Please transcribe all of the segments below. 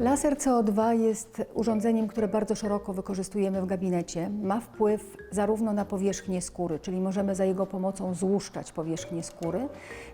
Laser CO2 jest urządzeniem, które bardzo szeroko wykorzystujemy w gabinecie. Ma wpływ zarówno na powierzchnię skóry, czyli możemy za jego pomocą złuszczać powierzchnię skóry,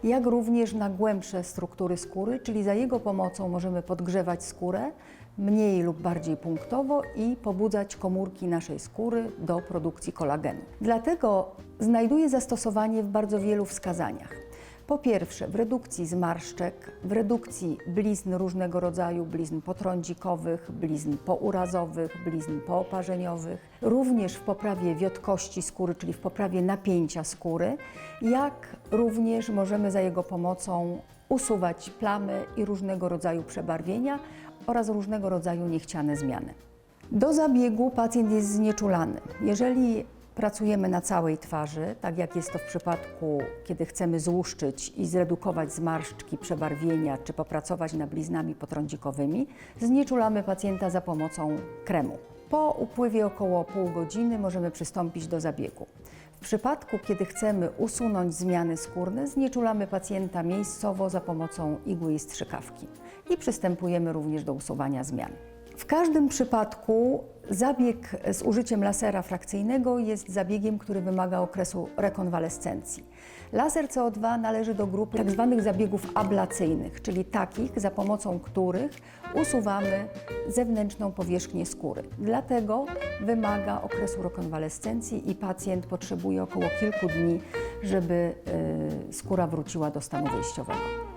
jak również na głębsze struktury skóry, czyli za jego pomocą możemy podgrzewać skórę mniej lub bardziej punktowo i pobudzać komórki naszej skóry do produkcji kolagenu. Dlatego znajduje zastosowanie w bardzo wielu wskazaniach. Po pierwsze, w redukcji zmarszczek, w redukcji blizn różnego rodzaju, blizn potrądzikowych, blizn pourazowych, blizn pooparzeniowych, również w poprawie wiotkości skóry, czyli w poprawie napięcia skóry, jak również możemy za jego pomocą usuwać plamy i różnego rodzaju przebarwienia oraz różnego rodzaju niechciane zmiany. Do zabiegu pacjent jest znieczulany. Jeżeli pracujemy na całej twarzy, tak jak jest to w przypadku, kiedy chcemy złuszczyć i zredukować zmarszczki, przebarwienia, czy popracować nad bliznami potrądzikowymi, znieczulamy pacjenta za pomocą kremu. Po upływie około pół godziny możemy przystąpić do zabiegu. W przypadku, kiedy chcemy usunąć zmiany skórne, znieczulamy pacjenta miejscowo za pomocą igły i strzykawki i przystępujemy również do usuwania zmian. W każdym przypadku zabieg z użyciem lasera frakcyjnego jest zabiegiem, który wymaga okresu rekonwalescencji. Laser CO2 należy do grupy tzw. zabiegów ablacyjnych, czyli takich, za pomocą których usuwamy zewnętrzną powierzchnię skóry. Dlatego wymaga okresu rekonwalescencji i pacjent potrzebuje około kilku dni, żeby y, skóra wróciła do stanu wyjściowego.